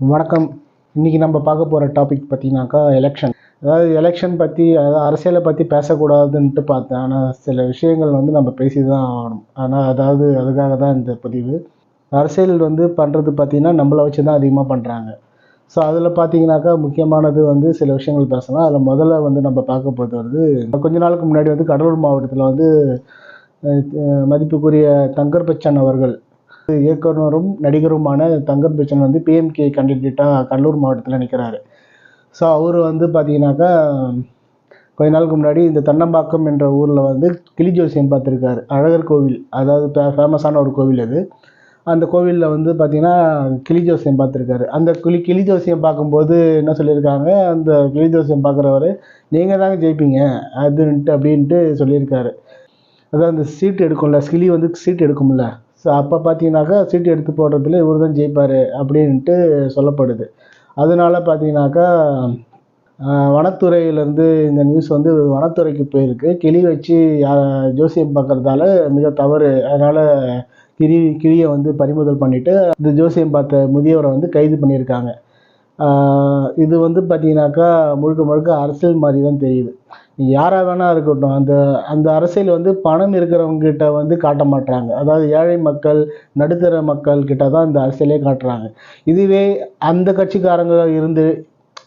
வணக்கம். இன்றைக்கி நம்ம பார்க்க போகிற டாபிக் பார்த்தீங்கன்னாக்கா எலெக்ஷன் அதாவது எலெக்ஷன் பற்றி அதாவது அரசியலை பற்றி பேசக்கூடாதுன்ட்டு பார்த்தேன். ஆனால் சில விஷயங்கள் வந்து நம்ம பேசி தான் ஆகணும். ஆனால் அதாவது அதுக்காக தான் இந்த பதிவு. அரசியல் வந்து பண்ணுறது பார்த்திங்கன்னா நம்மளை வச்சு தான் அதிகமாக பண்ணுறாங்க ஸோ அதில் பார்த்தீங்கன்னாக்கா முக்கியமானது வந்து சில விஷயங்கள் பேசலாம். அதில் முதல்ல வந்து நம்ம பார்க்க போகிறது வந்து கொஞ்ச நாளுக்கு முன்னாடி வந்து கடலூர் மாவட்டத்தில் வந்து மதிப்புக்குரிய தங்கர் பச்சன் அவர்கள் இயக்குனரும் நடிகருமான தங்கர் பச்சன் வந்து பிஎம்கே கண்டிடேட்டாக கடலூர் மாவட்டத்தில் நிற்கிறாரு ஸோ அவர் வந்து பார்த்தீங்கன்னாக்கா கொஞ்ச நாளுக்கு முன்னாடி இந்த தன்னம்பாக்கம் என்ற ஊரில் வந்து கிளி ஜோசியம் பார்த்துருக்காரு அழகர் கோவில் அதாவது ஃபேமஸான ஒரு கோவில் அது. அந்த கோவிலில் வந்து பார்த்தீங்கன்னா கிளி ஜோசியம் பார்த்துருக்காரு அந்த கிளி கிளி ஜோசியம் பார்க்கும்போது என்ன சொல்லியிருக்காங்க அந்த கிளி ஜோசியம் பார்க்குறவர் நீங்கள் தாங்க ஜெயிப்பீங்க அதுன்ட்டு அப்படின்ட்டு சொல்லியிருக்காரு. அதாவது அந்த சீட் எடுக்கும்ல கிளி வந்து சீட் எடுக்கும்ல ஸோ அப்போ பார்த்தீங்கன்னாக்கா சீட் எடுத்து போடுறதுல இவர் தான் ஜெயிப்பார் அப்படின்ட்டு சொல்லப்படுது. அதனால பார்த்தீங்கன்னாக்கா வனத்துறையிலேருந்து இந்த நியூஸ் வந்து வனத்துறைக்கு போயிருக்கு. கிளி வச்சு ஜோசியம் பார்க்குறதால மிக தவறு. அதனால் கிளி கிளியை வந்து பறிமுதல் பண்ணிவிட்டு இந்த ஜோசியம் பார்த்த முதியவரை வந்து கைது பண்ணியிருக்காங்க. இது வந்து பார்த்தீங்கன்னாக்கா முழுக்க முழுக்க அரசியல் மாதிரி தான் தெரியுது. யாராக வேணா இருக்கட்டும் அந்த அந்த அரசியல் வந்து பணம் இருக்கிறவங்ககிட்ட வந்து காட்ட மாட்டுறாங்க அதாவது ஏழை மக்கள் நடுத்தர மக்கள் கிட்ட தான் இந்த அரசியலே காட்டுறாங்க. இதுவே அந்த கட்சிக்காரங்க இருந்து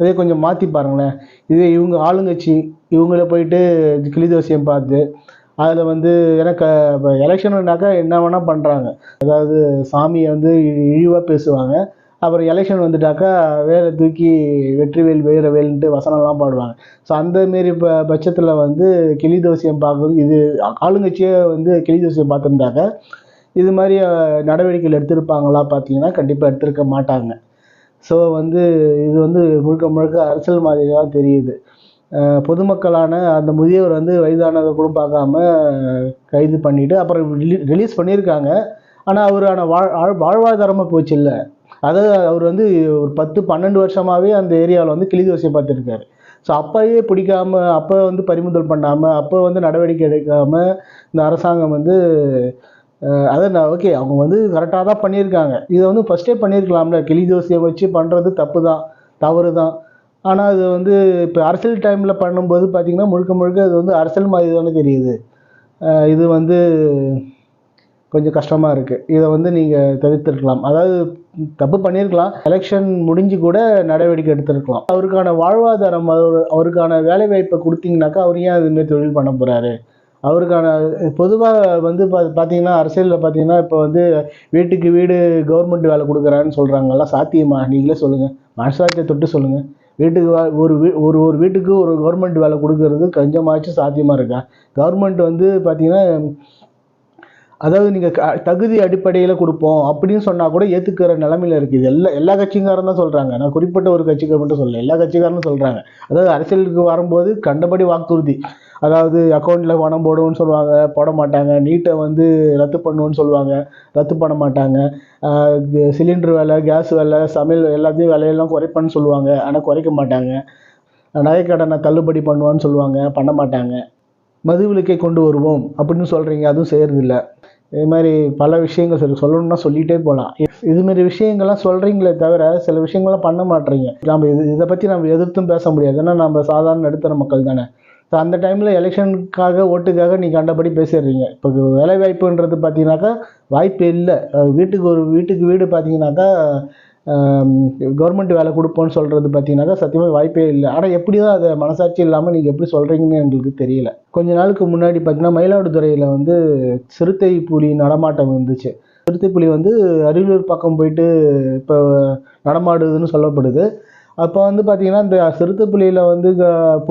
இதே கொஞ்சம் மாற்றி பாருங்களேன். இதே இவங்க ஆளுங்கட்சி இவங்கள போயிட்டு கிளிதோசியம் பார்த்து அதில் வந்து எனக்கு இப்போ எலெக்ஷனுனாக்கா என்ன வேணால் பண்ணுறாங்க அதாவது சாமியை வந்து இழிவாக பேசுவாங்க. அப்புறம் எலெக்ஷன் வந்துட்டாக்கா வேலை தூக்கி வெற்றிவேல் வீரவேல்ன்ட்டு வசனம்லாம் பாடுவாங்க. ஸோ அந்த மாரி ப பட்சத்தில் வந்து கிளி தோசியம் பார்க்குறது இது ஆளுங்கட்சியே வந்து கிளி தோசியம் பார்த்துருந்தாக்க இது மாதிரி நடவடிக்கைகள் எடுத்திருப்பாங்களா பார்த்தீங்கன்னா கண்டிப்பாக எடுத்திருக்க மாட்டாங்க. ஸோ வந்து இது வந்து முழுக்க முழுக்க அரசியல் மாதிரி தான் தெரியுது பொதுமக்களான அந்த முதியவர் வந்து வயதானதை கூட பார்க்காம கைது பண்ணிவிட்டு அப்புறம் ரிலீஸ் பண்ணியிருக்காங்க. ஆனால் அவரான வாழ் வாழ்- வாழ்வாதாரமாக போச்சு இல்லை. அதாவது அவர் வந்து ஒரு பத்து பன்னெண்டு வருஷமாகவே அந்த ஏரியாவில் வந்து கிளி தோசையை பார்த்துருக்காரு. ஸோ அப்போயே பிடிக்காம அப்போ வந்து பறிமுதல் பண்ணாமல் அப்போ வந்து நடவடிக்கை எடுக்காம இந்த அரசாங்கம் வந்து அதை அதான் நான் ஓகே அவங்க வந்து கரெக்டாக தான் பண்ணியிருக்காங்க. இதை வந்து ஃபஸ்ட்டே பண்ணியிருக்கலாம்ல. கிளி தோசையை வச்சு பண்ணுறது தப்பு தான் தவறு தான். ஆனால் அது வந்து இப்போ அரசியல் டைமில் பண்ணும்போது பார்த்திங்கன்னா முழுக்க முழுக்க அது வந்து அரசியல் மாதிரி தானே தெரியுது. இது வந்து கொஞ்சம் கஷ்டமாக இருக்குது இதை வந்து நீங்கள் தவிர்த்திருக்கலாம். அதாவது தப்பு பண்ணியிருக்கலாம். எலெக்ஷன் முடிஞ்சு கூட நடவடிக்கை எடுத்திருக்கலாம். அவருக்கான வாழ்வாதாரம் அவர் அவருக்கான வேலை வாய்ப்பை கொடுத்தீங்கனாக்கா அவர் ஏன் அதுமாரி தொழில் பண்ண போகிறாரு அவருக்கான பொதுவாக வந்து பா பார்த்தீங்கன்னா அரசியலில் பார்த்தீங்கன்னா இப்போ வந்து வீட்டுக்கு வீடு கவர்மெண்ட் வேலை கொடுக்குறான்னு சொல்கிறாங்கல்லாம் சாத்தியமா? நீங்களே சொல்லுங்கள் மனசாட்சியை தொட்டு சொல்லுங்கள் வீட்டுக்கு வா- ஒரு வீ ஒரு ஒரு வீட்டுக்கு ஒரு கவர்மெண்ட் வேலை கொடுக்கறது கொஞ்சமாச்சும் சாத்தியமாக இருக்கா? கவர்மெண்ட் வந்து பார்த்திங்கன்னா அதாவது நீங்கள் தகுதி அடிப்படையில் கொடுப்போம் அப்படின்னு சொன்னால் கூட ஏற்றுக்கிற நிலமையில இருக்குது எல்லா எல்லா கட்சிக்காரன் தான் சொல்கிறாங்க நான் குறிப்பிட்ட ஒரு கட்சிக்கார மட்டும் சொல்லலை. எல்லா கட்சிக்காரனும் சொல்கிறாங்க அதாவது அரசியலுக்கு வரும்போது கண்டபடி வாக்குறுதி. அதாவது அக்கௌண்ட்டில் பணம் போடுவோம்னு சொல்லுவாங்க போட மாட்டாங்க. நீட்டை வந்து ரத்து பண்ணுவோன்னு சொல்லுவாங்க ரத்து பண்ண மாட்டாங்க. சிலிண்டர் விலை கேஸ் விலை சமையல் எல்லாத்தையும் விலையெல்லாம் குறைப்பேன்னு சொல்லுவாங்க. ஆனால் குறைக்க மாட்டாங்க. நகைக்கடனை தள்ளுபடி பண்ணுவான்னு சொல்லுவாங்க. பண்ண மாட்டாங்க. மதுவிலக்கை கொண்டு வருவோம் அப்படின்னு சொல்கிறீங்க அதுவும் செய்கிறதில்ல இது மாதிரி பல விஷயங்கள் சொல்லி சொல்லணும்னா சொல்லிகிட்டே போகலாம். இதுமாரி விஷயங்கள்லாம் சொல்கிறீங்களே தவிர சில விஷயங்கள்லாம் பண்ண மாட்றீங்க நம்ம இது இதை பற்றி நம்ம எதிர்த்தும் பேச முடியாது. ஏன்னா நம்ம சாதாரண நடுத்தர மக்கள் தானே. ஸோ அந்த டைமில் எலெக்ஷனுக்காக ஓட்டுக்காக நீங்கள் கண்டபடி பேசிடுறீங்க. இப்போ வேலை வாய்ப்புன்றது பார்த்தீங்கன்னாக்கா வாய்ப்பு இல்லை. வீட்டுக்கு ஒரு வீட்டுக்கு வீடு பார்த்தீங்கன்னாக்கா கவர்மெண்ட் வேலை கொடுப்போம்னு சொல்கிறது பார்த்தீங்கன்னாக்கா சத்தியமாக வாய்ப்பே இல்லை. ஆனால் எப்படி தான் அதை மனசாட்சி இல்லாமல் நீங்கள் எப்படி சொல்கிறீங்கன்னு எங்களுக்கு தெரியல. கொஞ்ச நாளுக்கு முன்னாடி பார்த்தீங்கன்னா மயிலாடுதுறையில் வந்து சிறுத்தை புலி நடமாட்டம் இருந்துச்சு. சிறுத்தை புலி வந்து அரியலூர் பக்கம் போயிட்டு இப்போ நடமாடுதுன்னு சொல்லப்படுது. அப்போ வந்து பார்த்தீங்கன்னா இந்த சிறுத்தை புலியில் வந்து க-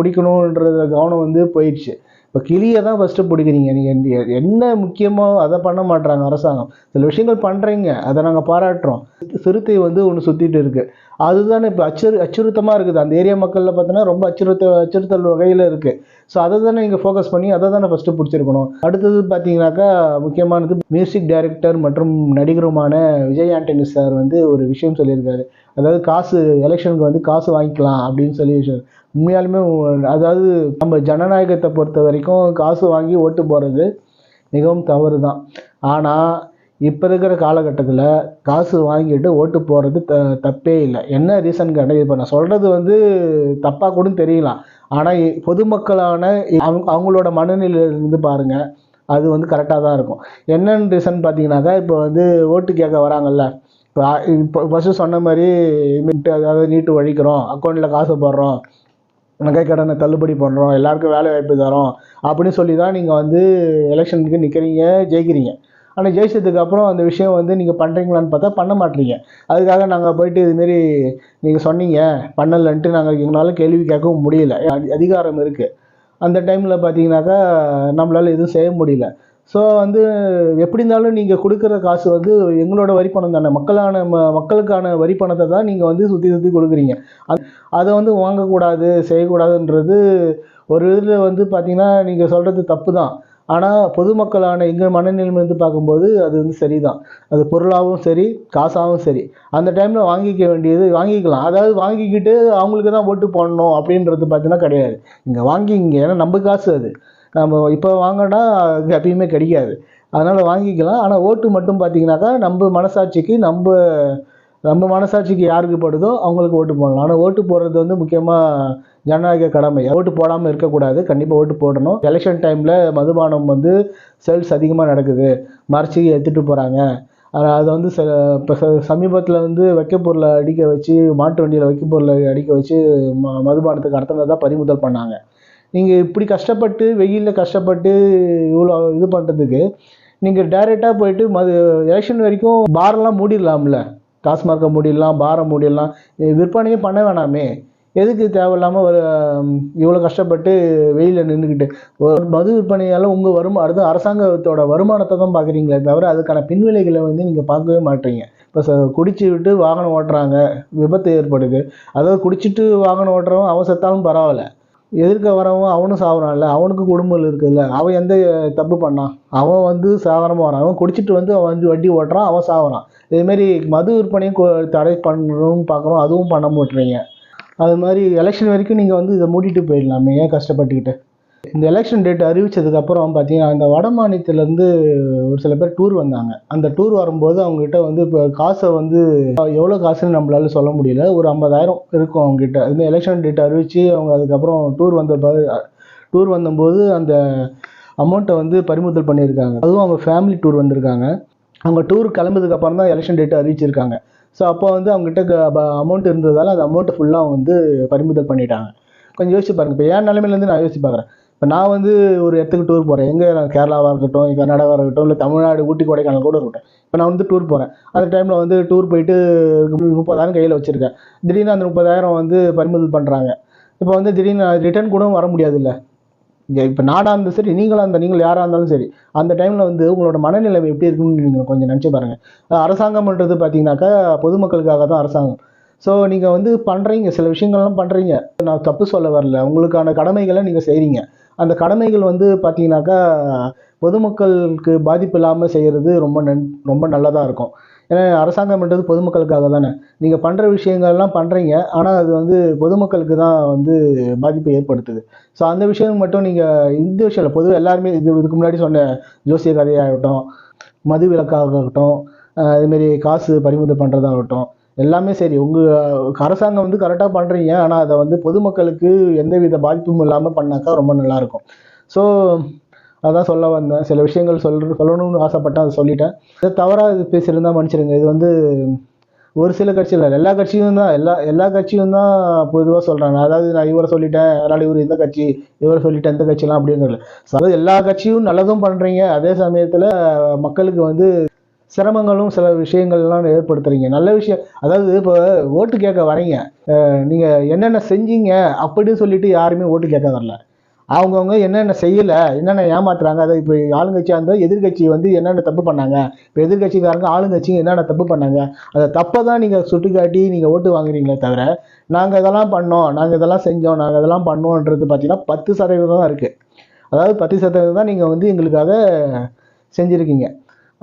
கவனம் வந்து போயிடுச்சு. இப்போ கிளியை தான் ஃபஸ்ட்டு பிடிக்கிறீங்க. நீங்கள் என்ன முக்கியமோ அதை பண்ண மாட்டுறாங்க அரசாங்கம். சில விஷயங்கள் பண்ணுறீங்க அதை நாங்கள் பாராட்டுறோம். சிறுத்தை வந்து ஒன்று சுற்றிட்டு இருக்குது அதுதானே இப்போ அச்சுறு அச்சுறுத்தமாக இருக்குது. அந்த ஏரியா மக்களில் பார்த்தோன்னா ரொம்ப அச்சுறுத்த அச்சுறுத்தல் வகையில் இருக்குது ஸோ அதை தானே நீங்கள் ஃபோக்கஸ் பண்ணி அதை தானே ஃபஸ்ட்டு பிடிச்சிருக்கணும். அடுத்தது பார்த்தீங்கன்னாக்கா முக்கியமானது மியூசிக் டைரக்டர் மற்றும் நடிகருமான விஜய் ஆண்டனி சார் வந்து ஒரு விஷயம் சொல்லியிருக்காரு. அதாவது காசு எலெக்ஷனுக்கு வந்து காசு வாங்கிக்கலாம் அப்படின்னு சொல்லி விஷயம். உண்மையாலுமே அதாவது நம்ம ஜனநாயகத்தை பொறுத்த வரைக்கும் காசு வாங்கி ஓட்டு போடுறது மிகவும் தவறு தான் ஆனால் இப்போ இருக்கிற காலகட்டத்தில் காசு வாங்கிட்டு ஓட்டு போடுறது த தப்பே இல்லை. என்ன ரீசன் கேட்டால் இப்போ நான் சொல்கிறது வந்து தப்பாக கூட தெரியலாம். ஆனால் பொதுமக்களான அவங்க அவங்களோட மனநிலையிலேருந்து பாருங்கள் அது வந்து கரெக்டாக தான் இருக்கும். என்னென்னு ரீசன் பார்த்தீங்கன்னாக்கா இப்போ வந்து ஓட்டு கேட்க வராங்கல்ல. இப்போ இப்போ ஃபஸ்ட்டு சொன்ன மாதிரி நீட்டு அதாவது நீட்டு ஒழிக்கிறோம் அக்கௌண்ட்டில் காசு போடுறோம் நகை கடனை தள்ளுபடி பண்ணுறோம் எல்லாருக்கும் வேலை வாய்ப்பு தரோம் அப்படின்னு சொல்லி தான் நீங்கள் வந்து எலெக்ஷனுக்கு நிற்கிறீங்க ஜெயிக்கிறீங்க. ஆனால் ஜெயிச்சதுக்கு அப்புறம் அந்த விஷயம் வந்து நீங்கள் பண்ணுறீங்களான்னு பார்த்தா பண்ண மாட்டீங்க. அதுக்காக நாங்கள் போயிட்டு இதுமாரி நீங்கள் சொன்னீங்க பண்ணலன்ட்டு நாங்கள் எங்களால் கேள்வி கேட்கவும் முடியல. அதி- அதிகாரம் இருக்குது அந்த டைமில் பார்த்தீங்கன்னாக்கா நம்மளால் எதுவும் செய்ய முடியல. ஸோ வந்து எப்படி இருந்தாலும் நீங்கள் கொடுக்குற காசு வந்து எங்களோட வரி பணம் தானே. மக்களான ம மக்களுக்கான வரி பணத்தை தான் நீங்கள் வந்து சுற்றி சுற்றி கொடுக்குறீங்க. அது அதை வந்து வாங்கக்கூடாது செய்யக்கூடாதுன்றது ஒரு இதில் வந்து பார்த்தீங்கன்னா நீங்கள் சொல்கிறது தப்பு தான். ஆனால் பொதுமக்களான எங்கள் மனநிலைமை வந்து பார்க்கும்போது அது வந்து சரிதான். அது பொருளாகவும் சரி காசாகவும் சரி. அந்த டைமில் வாங்கிக்க வேண்டியது வாங்கிக்கலாம். அதாவது வாங்கிக்கிட்டு அவங்களுக்கு தான் ஓட்டு போடணும் அப்படின்றது பார்த்தீங்கன்னா கிடையாது. இங்கே வாங்கிங்க. ஏன்னா நம்ம காசு அது. நம்ம இப்போ வாங்கினா அது எப்பயுமே கிடைக்காது. அதனால் வாங்கிக்கலாம். ஆனால் ஓட்டு மட்டும் பார்த்தீங்கன்னாக்கா நம்ம மனசாட்சிக்கு நம்ம நம்ம மனசாட்சிக்கு யாருக்கு படுதோ அவங்களுக்கு ஓட்டு போடலாம் ஆனால் ஓட்டு போடுறது வந்து முக்கியமாக ஜனநாயக கடமை. ஓட்டு போடாமல் இருக்கக்கூடாது. கண்டிப்பாக ஓட்டு போடணும். எலெக்ஷன் டைமில் மதுபானம் வந்து சேல்ஸ் அதிகமாக நடக்குது. மறைச்சி எடுத்துகிட்டு போகிறாங்க அது வந்து ச இப்போ ச சமீபத்தில் வந்து வைக்கப்பொருளை அடிக்க வச்சு மாட்டு வண்டியில் வைக்கப்பொருளை அடிக்க வச்சு ம மதுபானத்துக்கு கடத்தினதா பறிமுதல் பண்ணாங்க. நீங்கள் இப்படி கஷ்டப்பட்டு வெயிலில் கஷ்டப்பட்டு இவ்வளோ இது பண்ணுறதுக்கு நீங்கள் டைரெக்டாக போயிட்டு மது எலெக்ஷன் வரைக்கும் பார்லாம் மூடிடலாம்ல? டாஸ்மார்க்கை மூடிடலாம் பாரை மூடிடலாம். விற்பனையே பண்ண வேணாமே. எதுக்கு தேவையில்லாமல் ஒரு இவ்வளோ கஷ்டப்பட்டு வெயிலில் நின்றுக்கிட்டு ஒரு மது விற்பனையால் உங்கள் வரும் அடுத்து அரசாங்கத்தோட வருமானத்தை தான் பார்க்குறீங்களே தவிர அதுக்கான பின்விளைகளை வந்து நீங்கள் பார்க்கவே மாட்டீங்க. இப்போ குடிச்சு விட்டு வாகனம் ஓட்டுறாங்க விபத்து ஏற்படுது. அதாவது குடிச்சிட்டு வாகனம் ஓட்டுறவன் அவன் செத்தாலும் பரவாயில்ல. எதிர்க்க வரவன் அவனும் சாகுறான்ல அவனுக்கு குடும்பம் இருக்குதுல்ல அவன் எந்த தப்பு பண்ணான்? அவன் வந்து சாதாரணமாக வரான். அவன் குடிச்சிட்டு வந்து அவன் வந்து வண்டி ஓட்டுறான் அவன் சாகுறான் இதேமாரி மது விற்பனையும் தடை பண்ணணும்னு பார்க்குறோம் அதுவும் பண்ண மாட்டுறீங்க அது மாதிரி எலெக்ஷன் வரைக்கும் நீங்கள் வந்து இதை மூடிட்டு போயிடலாமே ஏன் கஷ்டப்பட்டுக்கிட்டு? இந்த எலெக்ஷன் டேட் அறிவிச்சதுக்கப்புறம் பார்த்தீங்கன்னா இந்த வட மாநிலத்திலேருந்து ஒரு சில பேர் டூர் வந்தாங்க. அந்த டூர் வரும்போது அவங்ககிட்ட வந்து இப்போ காசை வந்து எவ்வளோ காசுன்னு நம்மளால சொல்ல முடியல. ஒரு ஐம்பதாயிரம் இருக்கும் அவங்ககிட்ட. அதுமாதிரி எலெக்ஷன் டேட் அறிவித்து அவங்க அதுக்கப்புறம் டூர் வந்த டூர் வந்தபோது அந்த அமௌண்ட்டை வந்து பறிமுதல் பண்ணியிருக்காங்க. அதுவும் அவங்க ஃபேமிலி டூர் வந்திருக்காங்க. அவங்க டூர் கிளம்புறதுக்கு அப்புறம் தான் எலெக்ஷன் டேட் அறிவிச்சிருக்காங்க. ஸோ அப்போ வந்து அவங்ககிட்ட அமௌண்ட் இருந்ததால் அந்த அமௌண்ட்டை ஃபுல்லாக வந்து பறிமுதல் பண்ணிட்டாங்க. கொஞ்சம் யோசிச்சு பாருங்கள் இப்போ என் நிலமையிலேருந்து நான் யோசிச்சு பார்க்குறேன் இப்போ நான் வந்து ஒரு இடத்துக்கு டூர் போகிறேன் எங்கே கேரளாவாக இருக்கட்டும் கர்நாடகாவாக இருக்கட்டும் இல்லை தமிழ்நாடு ஊட்டி கொடைக்கானல் கூட இருக்கட்டும். இப்போ நான் வந்து டூர் போகிறேன் அந்த டைமில் வந்து டூர் போயிட்டு முப்பதாயிரம் கையில் வச்சுருக்கேன். திடீர்னு அந்த முப்பதாயிரம் வந்து பறிமுதல் பண்ணுறாங்க இப்போ வந்து திடீர்னு ரிட்டர்ன் கூட வர முடியாதுல்ல. இப்போ நாடாக இருந்தாலும் சரி நீங்களாக இருந்தால் நீங்கள் யாராக இருந்தாலும் சரி அந்த டைமில் வந்து உங்களோட மனநிலைமை எப்படி இருக்குன்னு நீங்கள் கொஞ்சம் நினச்சி பாருங்கள் அரசாங்கம்ன்றது பார்த்தீங்கன்னாக்கா பொதுமக்களுக்காக தான் அரசாங்கம். ஸோ நீங்கள் வந்து பண்ணுறீங்க சில விஷயங்கள்லாம் பண்ணுறீங்க நான் தப்பு சொல்ல வரல. உங்களுக்கான கடமைகளை நீங்கள் செய்கிறீங்க அந்த கடமைகள் வந்து பார்த்தீங்கன்னாக்கா பொதுமக்களுக்கு பாதிப்பு இல்லாமல் செய்கிறது ரொம்ப நன் ரொம்ப நல்லதாக இருக்கும். ஏன்னா அரசாங்கம்ன்றது பொதுமக்களுக்காக தானே. நீங்கள் பண்ணுற விஷயங்கள்லாம் பண்ணுறீங்க ஆனால் அது வந்து பொதுமக்களுக்கு தான் வந்து பாதிப்பை ஏற்படுத்துது. ஸோ அந்த விஷயம் மட்டும் நீங்கள் இந்த விஷயம் பொதுவாக எல்லாருமே இது இதுக்கு முன்னாடி சொன்ன ஜோசிய கதையாகட்டும் மது விளக்காகட்டும் இதுமாரி காசு பறிமுதல் பண்ணுறதாகட்டும் எல்லாமே சரி. உங்கள் அரசாங்கம் வந்து கரெக்டாக பண்ணுறீங்க ஆனால் அதை வந்து பொதுமக்களுக்கு எந்தவித பாதிப்பும் இல்லாமல் பண்ணாக்கா ரொம்ப நல்லாயிருக்கும் ஸோ அதான் சொல்ல வந்தேன். சில விஷயங்கள் சொல் சொல்லணும்னு ஆசைப்பட்டேன். அதை சொல்லிட்டேன். இதை தவறாக இது பேசியிருந்தா மன்னிச்சிருங்க இது வந்து ஒரு சில கட்சியில் இல்லை எல்லா கட்சியும் தான். எல்லா எல்லா கட்சியும் தான் பொதுவாக சொல்கிறாங்க அதாவது நான் இவரை சொல்லிட்டேன். அதனால் இவர் இந்த கட்சி இவரை சொல்லிட்டேன். இந்த கட்சிலாம் அப்படிங்கிறது அதாவது எல்லா கட்சியும் நல்லதும் பண்ணுறீங்க அதே சமயத்தில் மக்களுக்கு வந்து சிரமங்களும் சில விஷயங்கள்லாம் ஏற்படுத்துறீங்க. நல்ல விஷயம். அதாவது இப்போ ஓட்டு கேட்க வரீங்க நீங்கள் என்னென்ன செஞ்சீங்க அப்படின்னு சொல்லிட்டு யாருமே ஓட்டு கேட்க வரல. அவங்கவுங்க என்னென்ன செய்யலை என்னென்ன ஏமாத்துறாங்க அதை இப்போ ஆளுங்கட்சியாக இருந்தால் எதிர்கட்சி வந்து என்னென்ன தப்பு பண்ணாங்க? இப்போ எதிர்கட்சிக்காரங்க ஆளுங்கட்சிங்க என்னென்ன தப்பு பண்ணாங்க? அதை தப்பை தான் நீங்கள் சுட்டுக்காட்டி நீங்கள் ஓட்டு வாங்குறீங்களே தவிர நாங்கள் இதெல்லாம் பண்ணோம் நாங்கள் இதெல்லாம் செஞ்சோம் நாங்கள் இதெல்லாம் பண்ணோன்றது பார்த்தீங்கன்னா பத்து சதவீதம் தான் இருக்குது அதாவது பத்து சதவீதம் தான் நீங்கள் வந்து எங்களுக்காக செஞ்சுருக்கீங்க.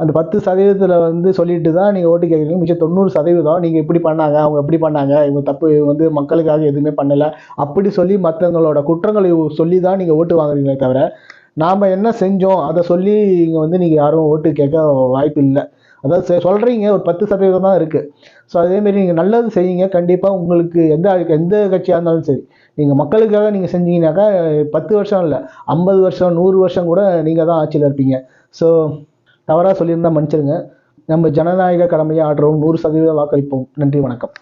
அந்த பத்து சதவீதத்தில் வந்து சொல்லிட்டு தான் நீங்கள் ஓட்டு கேட்குறீங்க மிச்சம் தொண்ணூறு சதவீதம் நீங்கள் இப்படி பண்ணாங்க அவங்க எப்படி பண்ணாங்க இவங்க தப்பு வந்து மக்களுக்காக எதுவுமே பண்ணலை. அப்படி சொல்லி மற்றவங்களோட குற்றங்களை சொல்லி தான் நீங்கள் ஓட்டு வாங்குறீங்களே தவிர நாம் என்ன செஞ்சோம் அதை சொல்லி இங்கே வந்து நீங்கள் யாரும் ஓட்டு கேட்க வாய்ப்பு இல்லை. அதாவது சொல்கிறீங்க ஒரு பத்து சதவீதம் தான் இருக்குது ஸோ அதேமாரி நீங்கள் நல்லது செய்யுங்க. கண்டிப்பாக உங்களுக்கு எந்த எந்த கட்சியாக இருந்தாலும் சரி நீங்கள் மக்களுக்காக நீங்கள் செஞ்சீங்கன்னாக்கா பத்து வருஷம் இல்லை ஐம்பது வருஷம் நூறு வருஷம் கூட நீங்கள் தான் ஆட்சியில் இருப்பீங்க. ஸோ தவறாக சொல்லியிருந்தால் மன்னிச்சிருங்க. நம்ம ஜனநாயக கடமையை ஆற்றவும் நூறு சதவீத வாக்களிப்போம். நன்றி வணக்கம்.